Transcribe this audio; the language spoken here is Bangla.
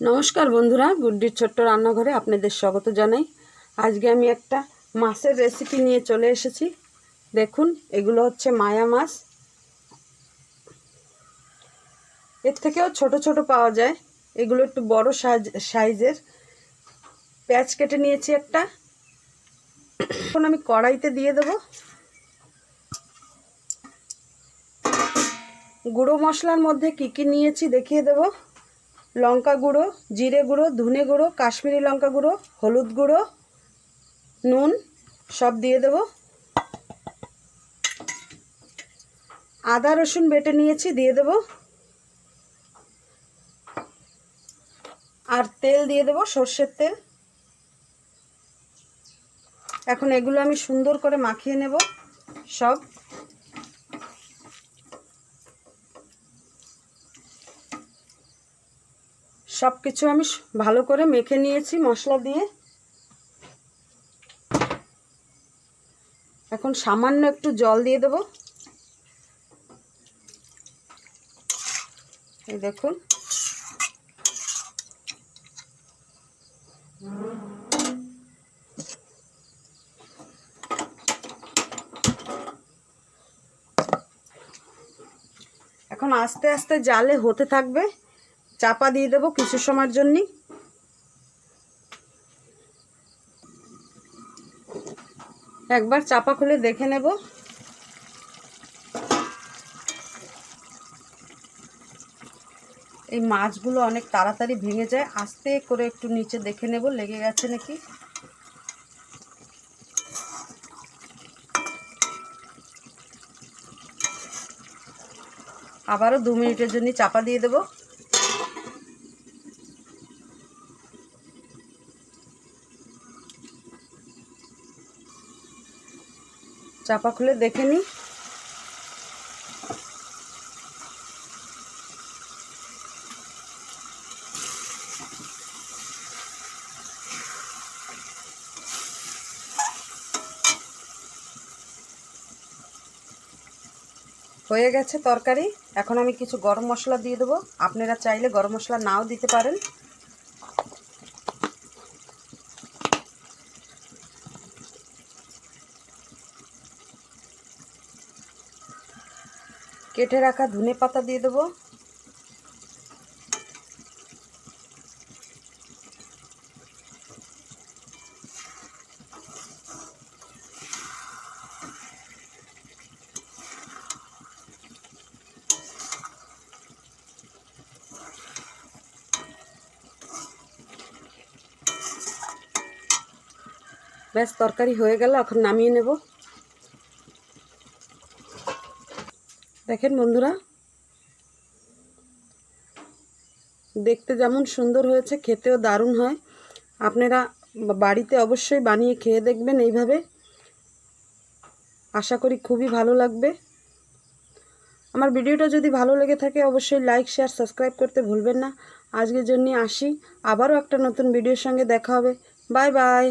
নমস্কার বন্ধুরা, গুড্ডির ছোট্ট রান্নাঘরে আপনাদের স্বাগত জানাই। আজকে আমি একটা মাছের রেসিপি নিয়ে চলে এসেছি। দেখুন, এগুলো হচ্ছে মায়া মাছ। এর থেকেও ছোট ছোট পাওয়া যায়। এগুলো একটু বড় সাইজ, সাইজের। পেঁয়াজ কেটে নিয়েছি একটা। এখন আমি কড়াইতে দিয়ে দেব। গুঁড়ো মশলার মধ্যে কি কি নিয়েছি দেখিয়ে দেবো। লঙ্কা গুঁড়ো, জিরে গুঁড়ো, ধনে গুঁড়ো, কাশ্মীরি লঙ্কা গুঁড়ো, হলুদ গুঁড়ো, নুন সব দিয়ে দেব। আদা রসুন বেটে নিয়েছি, দিয়ে দেব। আর তেল দিয়ে দেব, সর্ষের তেল। এখন এগুলো আমি সুন্দর করে মাখিয়ে নেব সব। সব কিছু আমি ভালো করে মেখে নিয়েছি, মশলা দিয়ে। এখন সামান্য একটু জল দিয়ে দেব। এই দেখুন। এখন আস্তে আস্তে জালে হতে থাকবে। চাপা দিয়ে দেবো কিছু সময়ের জন্য একবার চাপা খুলে দেখে নেব। এই মাছগুলো অনেক তাড়াতাড়ি ভেঙে যায়। আস্তে করে একটু নিচে দেখে নেব, লেগে গেছে নাকি? আবারও দু মিনিটের জন্য চাপা দিয়ে দেবো। চাপা খুলে দেখে নিই হয়ে গেছে তরকারি। এখন আমি কিছু গরম মশলা দিয়ে দেবো। আপনারা চাইলে গরম মশলা নাও দিতে পারেন। কেটে রাখা ধনে পাতা দিয়ে দেবো। ব্যাস তরকারি হয়ে গেল এখন নামিয়ে নেব। দেখেন বন্ধুরা, দেখতে যেমন সুন্দর হয়েছে, খেতেও দারুণ হয়। আপনারা বাড়িতে অবশ্যই বানিয়ে খেয়ে দেখবেন এইভাবে। আশা করি খুবই ভালো লাগবে। আমার ভিডিওটা যদি ভালো লেগে থাকে, অবশ্যই লাইক, শেয়ার, সাবস্ক্রাইব করতে ভুলবেন না। আজকের জন্য আসি। আবারও একটা নতুন ভিডিওর সঙ্গে দেখা হবে। Bye bye.